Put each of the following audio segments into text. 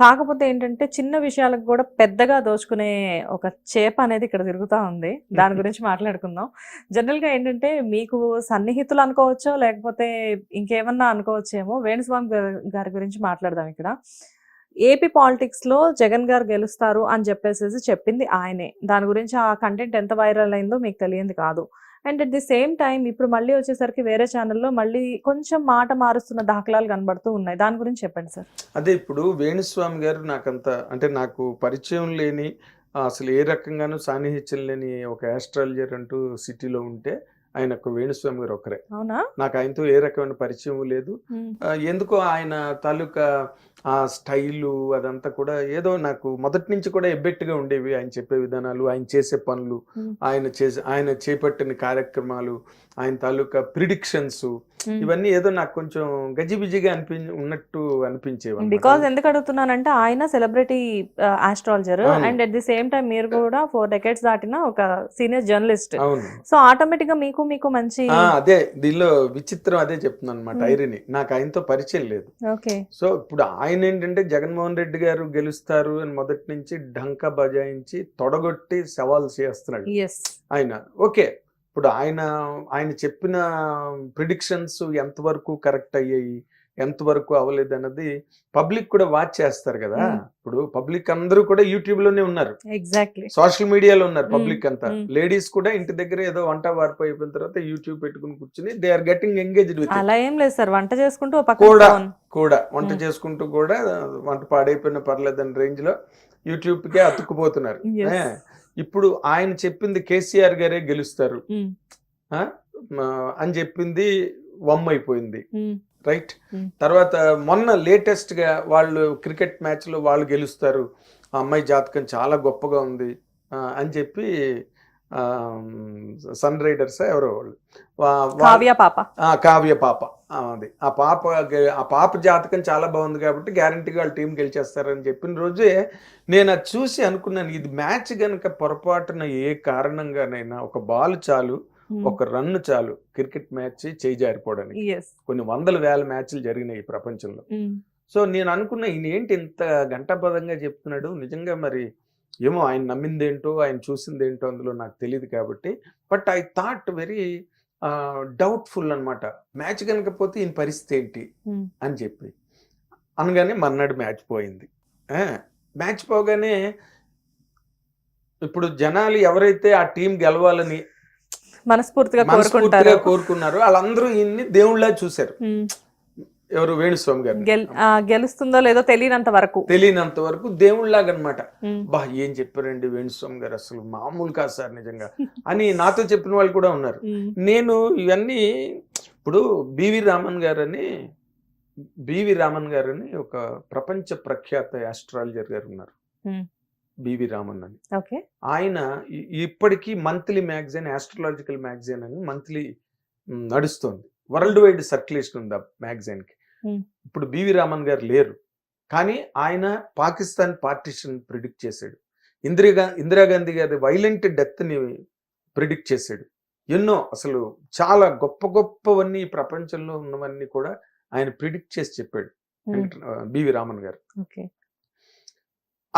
కాకపోతే ఏంటంటే చిన్న విషయాలకు కూడా పెద్దగా దోచుకునే ఒక చేప అనేది ఇక్కడ తిరుగుతా ఉంది. దాని గురించి మాట్లాడుకుందాం. జనరల్గా ఏంటంటే మీకు సన్నిహితులు అనుకోవచ్చో లేకపోతే ఇంకేమన్నా అనుకోవచ్చేమో వేణుస్వామి గారి- గారి గురించి మాట్లాడదాం ఇక్కడ. ఏపీ పాలిటిక్స్లో జగన్ గారు గెలుస్తారు అని చెప్పేసి చెప్పింది ఆయనే. దాని గురించి ఆ కంటెంట్ ఎంత వైరల్ అయిందో మీకు తెలియంది కాదు. And at the same time ఇప్పుడు మళ్ళీ వచ్చేసరికి వేరే ఛానల్లో మళ్ళీ కొంచెం మాట మారుస్తున్న దాఖలాలు కనబడుతూ ఉన్నాయి. దాని గురించి చెప్పండి సార్. అదే ఇప్పుడు వేణుస్వామి గారు నాకంత అంటే నాకు పరిచయం లేని అసలు ఏ రకంగానూ సాన్నిహిత్యం లేని ఒక ఆస్ట్రాలజర్ అంటూ సిటీలో ఉంటే ఆయన ఒక వేణుస్వామి గారు ఒకరే నాకు ఆయనతో ఏ రకమైన పరిచయం లేదు ఎందుకో ఆయన తాలూకా ఆ స్టైలు అదంతా కూడా ఏదో నాకు మొదటి నుంచి కూడా ఎబ్బెట్టుగా ఉండేవి ఆయన చెప్పే విధానాలు ఆయన చేసే పనులు. ఆయన చేసే ఆయన చేపట్టిన కార్యక్రమాలు ఆయన తాలూకా ప్రిడిక్షన్స్. ఇవన్నీ ఏదో నాకు కొంచెం గజిబిజిగా అనిపి ఉన్నట్టు అనిపించేవి. బికాజ్ ఎందుకు అడుగుతున్నానంటే ఆయన celebrity astrologer. And at the same time మీరు కూడా ఫోర్ డెకెట్స్ దాటిన ఒక సీనియర్ జర్నలిస్ట్ సో ఆటోమేటిక్గా మీకు మీకు మంచి అదే దీనిలో విచిత్రం అదే చెప్తున్నాను అనమాట. ఐరిని. నాకు ఆయనతో పరిచయం లేదు. ఓకే. సో ఇప్పుడు ఆయన ఏంటంటే జగన్మోహన్ రెడ్డి గారు గెలుస్తారు అని మొదటి నుంచి ఢంకా బజాయించి తొడగొట్టి సవాల్ చేస్తున్నాడు. ఆయన. ఓకే ఇప్పుడు ఆయన ఆయన చెప్పిన ప్రిడిక్షన్స్ ఎంతవరకు కరెక్ట్ అయ్యాయి? ఎంతవరకు అవ్వలేదు అన్నది పబ్లిక్ కూడా వాచ్ చేస్తారు కదా. ఇప్పుడు పబ్లిక్ అందరూ కూడా యూట్యూబ్లోనే ఉన్నారు. ఎగ్జాక్ట్లీ. సోషల్ మీడియాలో ఉన్నారు. పబ్లిక్ అంతా. లేడీస్ కూడా ఇంటి దగ్గర ఏదో వంట వార్పు అయిపోయిన తర్వాత యూట్యూబ్ పెట్టుకుని కూర్చుని they are getting engaged with అలా ఏం లేదు సార్. వంట చేసుకుంటూ కూడా. కూడా వంట. చేసుకుంటూ కూడా వంట పాడైపోయిన పర్లేదని రేంజ్లో యూట్యూబ్ కే అతుక్కుపోతున్నారు ఇప్పుడు ఆయన చెప్పింది కేసీఆర్ గారే గెలుస్తారు. అని చెప్పింది వమ్ అయిపోయింది Hmm. రైట్? Hmm. తర్వాత మొన్న లేటెస్ట్గా వాళ్ళు క్రికెట్ మ్యాచ్లో వాళ్ళు గెలుస్తారు. ఆ అమ్మాయి జాతకం చాలా గొప్పగా ఉంది అని చెప్పి సన్ రైడర్స్ ఎవరో వాళ్ళు. కావ్య పాప. ఆ, కావ్య పాప. అది. ఆ పాప ఆ పాప జాతకం చాలా బాగుంది కాబట్టి గ్యారంటీగా వాళ్ళ టీం గెలిచేస్తారని చెప్పిన రోజే నేను అది చూసి అనుకున్నాను ఇది మ్యాచ్ గనుక పొరపాటున ఏ కారణంగానైనా ఒక బాల్ చాలు. ఒక రన్ చాలు క్రికెట్ మ్యాచ్ చేయి జారిపోవడానికి కొన్ని వందల వేల మ్యాచ్లు జరిగినాయి ఈ ప్రపంచంలో. సో నేను అనుకున్న ఈయన ఏంటి ఇంత గంటపదంగా చెప్తున్నాడు? నిజంగా మరి ఏమో ఆయన నమ్మిందేంటో ఆయన చూసిందేంటో అందులో నాకు తెలియదు కాబట్టి. But I thought very doubtful అన్నమాట. మ్యాచ్ కనుక పోతే ఈయన పరిస్థితి ఏంటి. అని చెప్పి. అనగానే మర్నాడు మ్యాచ్ పోయింది. మ్యాచ్ పోగానే ఇప్పుడు జనాలు ఎవరైతే ఆ టీం గెలవాలని మనస్ఫూర్తిగా కోరుకుంటారు. కోరుకున్నారో. వాళ్ళందరూ ఈయన్ని దేవుళ్ళ చూశారు. ఎవరు? వేణుస్వామి గారు గెలుస్తుందో లేదో తెలియనంత వరకు. తెలియనంత వరకు దేవుళ్ళలాగా అనమాట. బా ఏం చెప్పారండి వేణుస్వామి గారు? అసలు మామూలు కాదు సార్ నిజంగా. అని నాతో చెప్పిన వాళ్ళు కూడా ఉన్నారు. నేను ఇవన్నీ ఇప్పుడు బివి రామన్ గారు అని బివి రామన్ గారు అని ఒక ప్రపంచ ప్రఖ్యాత ఆస్ట్రాలజర్ గారు ఉన్నారు. బివి రామన్ అని. ఓకే. ఆయన ఇప్పటికీ మంత్లీ మ్యాగజైన్ ఆస్ట్రాలజికల్ మ్యాగజైన్ అని మంత్లీ నడుస్తుంది. వరల్డ్ వైడ్ సర్క్యులేషన్ ఉంది ఆ magazine కి. ఇప్పుడు బివి రామన్ గారు లేరు. కానీ ఆయన పాకిస్తాన్ పార్టిషన్ ప్రిడిక్ట్ చేశాడు. ఇందిరా ఇందిరాగాంధీ గారి వైలెంట్ డెత్ని ప్రిడిక్ట్ చేశాడు. ఎన్నో అసలు చాలా గొప్ప గొప్పవన్నీ ప్రపంచంలో ఉన్నవన్నీ కూడా ఆయన ప్రిడిక్ట్ చేసి చెప్పాడు. బివి రామన్ గారు. ఓకే.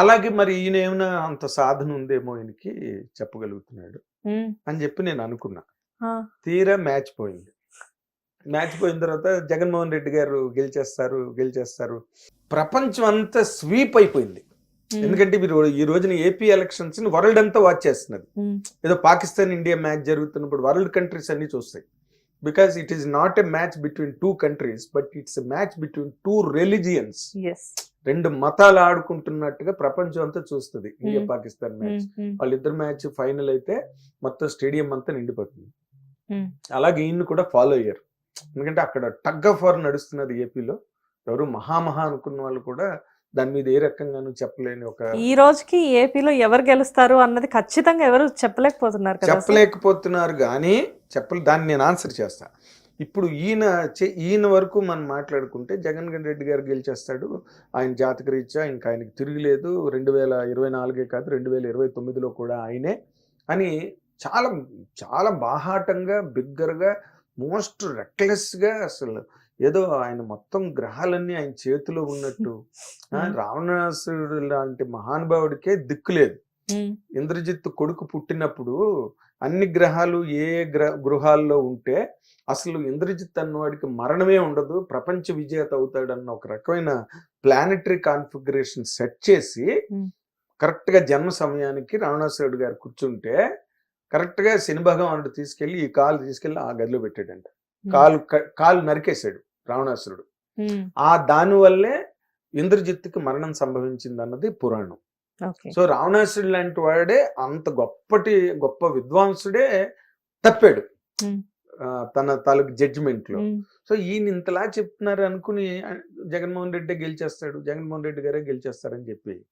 అలాగే మరి ఈయన ఏమైనా అంత సాధన ఉందేమో ఈయనకి చెప్పగలుగుతున్నాడు. అని చెప్పి నేను అనుకున్నా. తీరా మ్యాచ్ పోయింది మ్యాచ్ పోయిన తర్వాత జగన్మోహన్ రెడ్డి గారు గెలిచేస్తారు గెలిచేస్తారు ప్రపంచం అంతా స్వీప్ అయిపోయింది. ఎందుకంటే మీరు ఈ రోజున ఏపీ ఎలక్షన్స్ని వరల్డ్ అంతా వాచ్ చేస్తున్నది. ఏదో పాకిస్తాన్ ఇండియా మ్యాచ్ జరుగుతున్నప్పుడు వరల్డ్ కంట్రీస్ అన్ని చూస్తాయి because it is not a match between two countries but it's a match between two religions. రెండు మతాలు ఆడుకుంటున్నట్టుగా ప్రపంచం అంతా చూస్తుంది ఇండియా. పాకిస్తాన్ మ్యాచ్. వాళ్ళిద్దరు మ్యాచ్ ఫైనల్ అయితే మొత్తం స్టేడియం అంతా నిండిపోతుంది. అలాగే ఈయన్ని కూడా ఫాలో అయ్యారు ఎందుకంటే అక్కడ టగ్ ఆఫ్ వార్ నడుస్తున్నది ఏపీలో ఎవరు మహామహా అనుకున్న వాళ్ళు కూడా దాని మీద ఏ రకంగానూ చెప్పలేని ఒక ఈ రోజుకి ఏపీలో ఎవరు గెలుస్తారు అన్నది ఖచ్చితంగా ఎవరు చెప్పలేకపోతున్నారు. చెప్పలేకపోతున్నారు కానీ చెప్పలే దాన్ని నేను ఆన్సర్ చేస్తా ఇప్పుడు ఈయన చే- ఈయన వరకు మనం మాట్లాడుకుంటే జగన్ రెడ్డి గారు గెలిచేస్తాడు. ఆయన జాతక రీత్యా ఇంకా ఆయనకి తిరిగిలేదు. రెండు వేల ఇరవై నాలుగే కాదు రెండు వేల ఇరవై తొమ్మిదిలో కూడా ఆయనే అని చాలా చాలా బాహాటంగా బిగ్గరగా మోస్ట్ రెక్లెస్గా అసలు ఏదో ఆయన మొత్తం గ్రహాలన్నీ ఆయన చేతిలో ఉన్నట్టు. రావణాసురుడు లాంటి మహానుభావుడికే దిక్కు లేదు. ఉమ్, ఇంద్రజిత్ కొడుకు పుట్టినప్పుడు అన్ని గ్రహాలు ఏ గ్ర గృహాల్లో ఉంటే అసలు ఇంద్రజిత్ అన్నవాడికి మరణమే ఉండదు ప్రపంచ విజేత అవుతాడన్న ఒక రకమైన ప్లానటరీ కాన్ఫిగరేషన్ సెట్ చేసి Hmm. కరెక్ట్గా జన్మ సమయానికి రావణాసురుడు గారు కూర్చుంటే కరెక్ట్గా శని భగవానుడు తీసుకెళ్ళి ఈ కాలు తీసుకెళ్ళి ఆ గదిలో పెట్టాడంట. కాలు కాలు నరికేశాడు రావణాసురుడు. ఆ దాని వల్లే ఇంద్రజిత్తుకి మరణం సంభవించింది అన్నది పురాణం. సో రావణాసురుడు లాంటి వాడే అంత గొప్పటి గొప్ప విద్వాంసుడే తప్పాడు. తన తాలూకు జడ్జిమెంట్లో. సో ఈయన ఇంతలా చెప్తున్నారు అనుకుని జగన్మోహన్ రెడ్డి గెలిచేస్తాడు జగన్మోహన్ రెడ్డి గారే గెలిచేస్తారని చెప్పి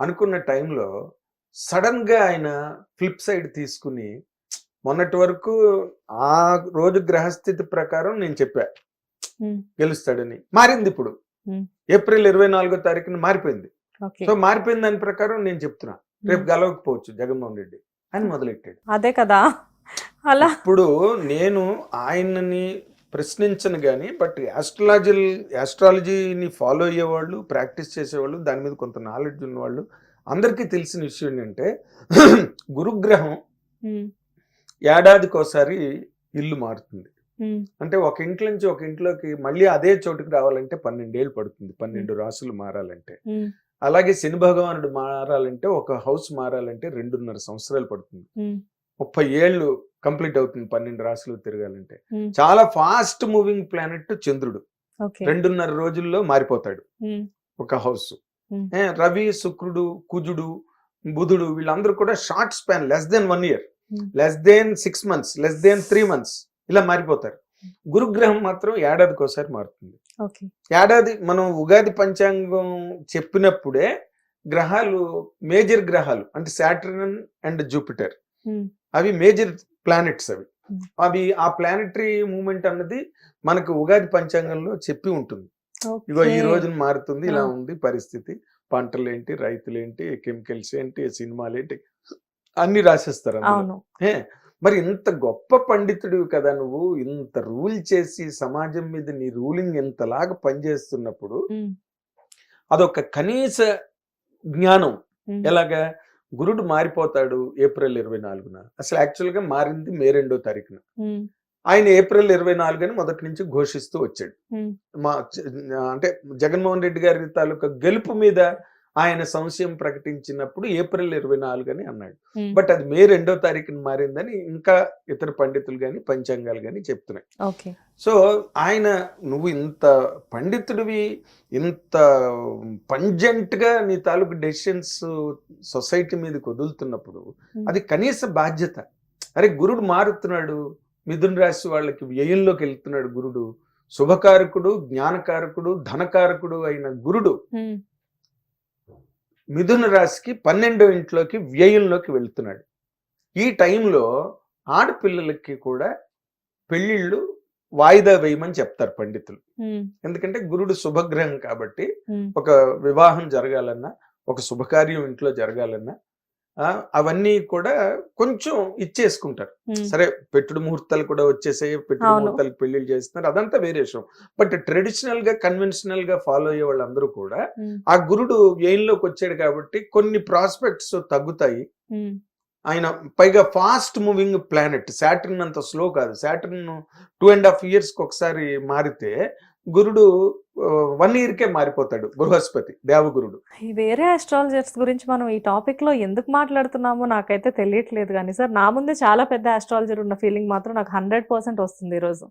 అనుకున్న టైంలో సడన్గా ఆయన ఫ్లిప్ సైడ్ తీసుకుని మొన్నటి వరకు ఆ రోజు గ్రహస్థితి ప్రకారం నేను చెప్పా. గెలుస్తాడని. మారింది ఇప్పుడు. ఏప్రిల్ ఇరవై నాలుగో తారీఖున మారిపోయింది. సో మారిపోయిన దాని ప్రకారం నేను చెప్తున్నా. రేపు గెలవకపోవచ్చు జగన్మోహన్ రెడ్డి అని మొదలెట్టాడు. అదే కదా. అలా ఇప్పుడు నేను ఆయనని ప్రశ్నించను కానీ బట్ ఆస్ట్రాలజీ ఆస్ట్రాలజీని ఫాలో అయ్యేవాళ్ళు ప్రాక్టీస్ చేసేవాళ్ళు దాని మీద కొంత నాలెడ్జ్ ఉన్నవాళ్ళు అందరికీ తెలిసిన విషయం ఏంటంటే గురుగ్రహం ఉమ్, ఏడాదికి ఒకసారి ఇల్లు మారుతుంది. అంటే ఒక ఇంట్లో నుంచి ఒక ఇంట్లోకి మళ్ళీ అదే చోటుకి రావాలంటే పన్నెండేళ్ళు పడుతుంది. పన్నెండు రాసులు మారాలంటే. అలాగే శని భగవానుడు మారాలంటే ఒక హౌస్ మారాలంటే రెండున్నర సంవత్సరాలు పడుతుంది. ముప్పై ఏళ్ళు కంప్లీట్ అవుతుంది పన్నెండు రాసులు తిరగాలంటే. చాలా ఫాస్ట్ మూవింగ్ ప్లానెట్ చంద్రుడు. రెండున్నర రోజుల్లో మారిపోతాడు. ఒక హౌస్. రవి శుక్రుడు కుజుడు బుధుడు వీళ్ళందరూ కూడా short span less than one year. Less than six months less than three months ఇలా మారిపోతారు. గురుగ్రహం మాత్రం ఏడాదికి ఒకసారి మారుతుంది. ఏడాది మనం ఉగాది పంచాంగం చెప్పినప్పుడే గ్రహాలు మేజర్ గ్రహాలు అంటే సాటర్న్ అండ్ జూపిటర్. అవి మేజర్ ప్లానెట్స్ అవి. అవి ఆ ప్లానెటరీ మూమెంట్ అన్నది మనకు ఉగాది పంచాంగంలో చెప్పి ఉంటుంది. ఇగో ఈ. రోజున మారుతుంది ఇలా. ఉంది పరిస్థితి. పంటలు ఏంటి రైతులు ఏంటి కెమికల్స్ ఏంటి సినిమాలు ఏంటి అన్ని రాసేస్తారు మరి ఇంత గొప్ప పండితుడివి కదా నువ్వు. ఇంత రూల్ చేసి సమాజం మీద నీ రూలింగ్ ఎంతలాగా పనిచేస్తున్నప్పుడు అదొక కనీస జ్ఞానం. ఎలాగా? గురుడు మారిపోతాడు ఏప్రిల్ ఇరవై నాలుగున. అసలు యాక్చువల్గా మారింది మే రెండో తారీఖున. ఆయన ఏప్రిల్ ఇరవై నాలుగుని మొదటి నుంచి ఘోషిస్తూ వచ్చాడు. మా అంటే జగన్మోహన్ రెడ్డి గారి తాలూకా గెలుపు మీద ఆయన సంశయం ప్రకటించినప్పుడు ఏప్రిల్ ఇరవై నాలుగు అని అన్నాడు. బట్ అది మే రెండో తారీఖున మారిందని ఇంకా ఇతర పండితులు కానీ పంచాంగాలు కానీ చెప్తున్నాయి. సో ఆయన నువ్వు ఇంత పండితుడివి ఇంత పంజెంట్గా నీ తాలూకు డెసిషన్స్ సొసైటీ మీదకి వదులుతున్నప్పుడు అది కనీస బాధ్యత. అరే గురుడు మారుతున్నాడు మిథున రాశి వాళ్ళకి వ్యయంలోకి వెళ్తున్నాడు గురుడు. శుభకారకుడు జ్ఞానకారకుడు ధనకారకుడు అయిన గురుడు మిథున రాశికి పన్నెండో ఇంట్లోకి వ్యయంలోకి వెళ్తున్నాడు. ఈ టైంలో ఆడపిల్లలకి కూడా పెళ్ళిళ్ళు వాయిదా వేయమని చెప్తారు పండితులు. ఎందుకంటే గురుడు శుభగ్రహం కాబట్టి ఒక వివాహం జరగాలన్నా ఒక శుభకార్యం ఇంట్లో జరగాలన్నా అవన్నీ కూడా కొంచెం ఇచ్చేసుకుంటారు. సరే పెట్టుడు ముహూర్తాలు కూడా వచ్చేసాయి పెట్టుడు అవును. ముహూర్తాలకు పెళ్ళిళ్ళు చేస్తున్నారు అదంతా వేరే విషయం. బట్ ట్రెడిషనల్గా కన్వెన్షనల్గా ఫాలో అయ్యే వాళ్ళందరూ కూడా ఆ గురుడు వ్యయంలోకి వచ్చాడు కాబట్టి కొన్ని ప్రాస్పెక్ట్స్ తగ్గుతాయి. ఆయన పైగా ఫాస్ట్ మూవింగ్ ప్లానెట్ సాటర్న్ అంత స్లో కాదు. సాటర్న్ టూ అండ్ హాఫ్ ఇయర్స్కి ఒకసారి మారితే గురుడు వన్ ఇయర్ కే మారిపోతాడు బృహస్పతి దేవగురుడు. వేరే ఆస్ట్రాలజర్స్ గురించి మనం ఈ టాపిక్లో ఎందుకు మాట్లాడుతున్నామో నాకైతే తెలియట్లేదు కానీ సార్ నా ముందే చాలా పెద్ద ఆస్ట్రాలజర్ ఉన్న ఫీలింగ్ మాత్రం నాకు హండ్రెడ్ పర్సెంట్ వస్తుంది ఈరోజు.